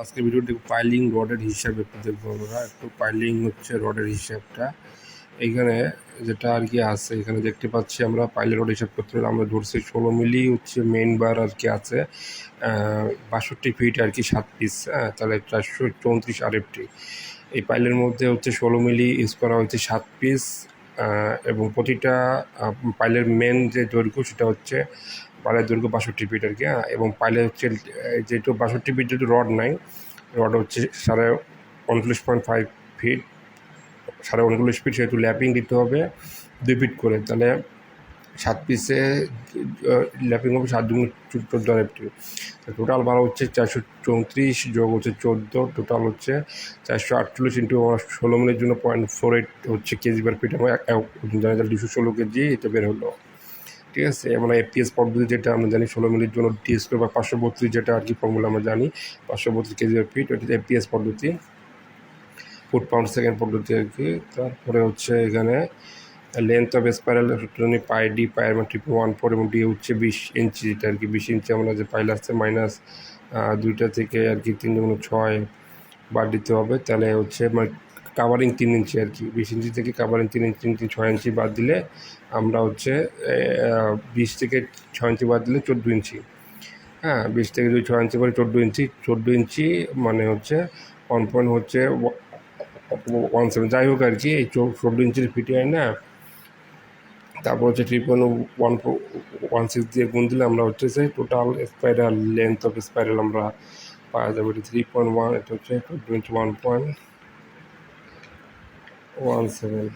আজকে ভিডিওটি পাইলিং রডের হিসাব একটু দেখব আমরা। একটু পাইলিং হচ্ছে রডের হিসাবটা। এখানে যেটা আর কি আছে, এখানে দেখতে পাচ্ছি আমরা পাইলের রড হিসাব করতে হলে আমরা ধরছি ষোলো মিলি হচ্ছে মেন বার আর কি আছে বাষট্টি ফিট আর কি সাত পিস হ্যাঁ তাহলে চারশো চৌত্রিশ আর এফটি এই পাইলের মধ্যে হচ্ছে ষোলো মিলি ইউজ করা হচ্ছে সাত পিস এবং প্রতিটা পাইলের মেন যে দৈর্ঘ্য সেটা হচ্ছে পাইলের দৈর্ঘ্য বাষট্টি ফিট আর কি হ্যাঁ এবং পাইলের হচ্ছে যেহেতু বাষট্টি ফিট যেহেতু রড নাই, রড হচ্ছে সাড়ে উনচল্লিশ পয়েন্ট ফাইভ ফিট, সাড়ে উনচল্লিশ ফিট সেহেতু ল্যাপিং দিতে হবে, দুই ফিট করে, তাহলে সাত পিসে ল্যাপিং হবে সাত দুগুণ চোদ্দ আর টোটাল ভাড়া হচ্ছে চারশো চৌত্রিশ, যোগ হচ্ছে চোদ্দ টোটাল হচ্ছে চারশো আটচল্লিশ ইন্টু ষোলো মিনিটের জন্য পয়েন্ট ফোর এইট হচ্ছে কেজি পার ফিট আমার দুশো ষোলো কেজি এটা বের হলো। ঠিক আছে? আমরা এপিএস পদ্ধতি যেটা আমরা জানি, ষোলো মিনিটের জন্য ডিএস বা পাঁচশো বত্রিশ যেটা আর কি ফর্মুলা আমরা জানি, পাঁচশো বত্রিশ কেজি ফিট ওটা এপিএস পদ্ধতি ফুট পাউন্ড সেকেন্ড পদ্ধতি আর কি। তারপরে হচ্ছে এখানে লেন্থ অফ স্পাইরাল সূত্রনি পাই ডি পায়ের মানে ট্রিপল ওয়ান ফোর এবং ডি হচ্ছে বিশ ইঞ্চি যেটা আর কি, বিশ ইঞ্চি আমরা যে পাইল আসছে মাইনাস দুইটা থেকে আর কি তিন ছয় বাদ দিতে হবে। তাহলে হচ্ছে মানে কাভারিং তিন ইঞ্চি আর কি বিশ ইঞ্চি থেকে কাভারিং তিন ইঞ্চি তিন ছয় ইঞ্চি বাদ দিলে আমরা হচ্ছে বিশ থেকে ছয় ইঞ্চি বাদ দিলে চোদ্দ ইঞ্চি হ্যাঁ বিশ থেকে যদি ছয় ইঞ্চি করে চোদ্দ ইঞ্চি চোদ্দ ইঞ্চি মানে হচ্ছে ওয়ান পয়েন্ট হচ্ছে ওয়ান সেভেন যাই হোক আর কি এই চোদ্দ ইঞ্চির ফিটি না। তারপর হচ্ছে three point one one six দিয়ে গুণ দিলে আমরা হচ্ছে সেই total spiral length of spiral আমরা পাওয়া যাবে। থ্রি পয়েন্ট ওয়ান এটা হচ্ছে twenty one point one seven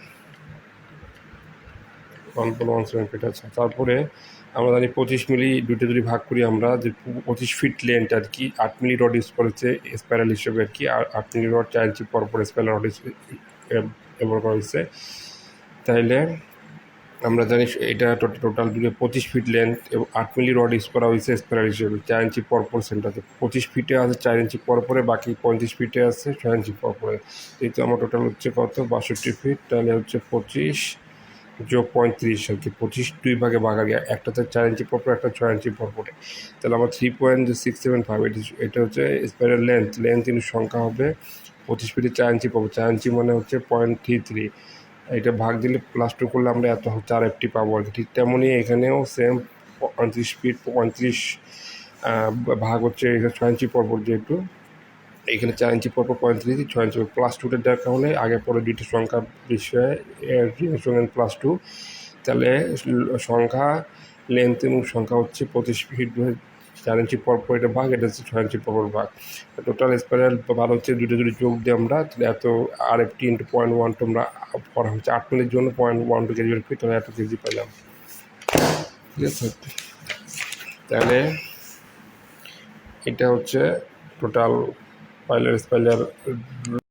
one point one seven feet আছে। তারপরে আমরা জানি পঁচিশ মিলি দুটো যদি ভাগ করি আমরা, যে পঁচিশ ফিট লেন্থ আর কি, আট মিলি রড ইউজ করেছে স্প্যারাল হিসেবে আর কি, আর আট মিলি রড চার ইঞ্চি পরপর পর স্পাইরাল রড ব্যবহার করা হয়েছে। তাইলে আমরা জানি এটা টোটাল জুড়ে পঁচিশ ফিট লেন্থ এবং আট মিলি রড ইউজ করা হয়েছে স্পাইরাল হিসেবে চার ইঞ্চি পরপর সেন্টারে পঁচিশ ফিটে আছে, চার ইঞ্চি পরপরে, বাকি পঁয়ত্রিশ ফিটে আছে, ছয় ইঞ্চি পরপরে। এই তো আমার টোটাল হচ্ছে কত? বাষট্টি ফিট, তাহলে হচ্ছে পঁচিশ যোগ পঁয়ত্রিশ আর কি। পঁচিশ দুই ভাগে ভাগা গিয়ে একটাতে চার ইঞ্চি পরপর, একটা ছয় ইঞ্চি পরপরে। তাহলে আমার three point six seven five এটি এটা হচ্ছে স্পাইরাল লেন্থ লেন্থ কিন্তু সংখ্যা হবে পঁচিশ ফিটে চার ইঞ্চি পাবো চার ইঞ্চি মানে হচ্ছে পয়েন্ট থ্রি থ্রি এটা ভাগ দিলে প্লাস টু করলে আমরা এত চার এফটি পাবো আর কি। ঠিক তেমনই এখানেও সেম পঁয়ত্রিশ ফিট পঁয়ত্রিশ ভাগ হচ্ছে ছয় ইঞ্চি পরপর যেহেতু। এখানে চার ইঞ্চি পরপর পঁয়ত্রিশ, ছয় ইঞ্চি প্লাস টুটের দরকার হলে আগে পরে দুইটি সংখ্যা বিষয়ে প্লাস টু তাহলে সংখ্যা লেন্থ এবং সংখ্যা হচ্ছে পঁচিশ ফিট চার ইঞ্চি পরপর এটা ভাগ এটা হচ্ছে ছয় ইঞ্চি পরপর ভাগ। টোটাল স্পাইরাল ভালো হচ্ছে দুটো দুটো যোগ দিয়ে আমরা তাহলে এত আর FT into point one two আমরা করা হচ্ছে। আট মিনিটের জন্য point one two kg feet তাহলে এত কেজি পেলাম। ঠিক আছে তাহলে এটা হচ্ছে টোটাল পাইলার স্পাইলার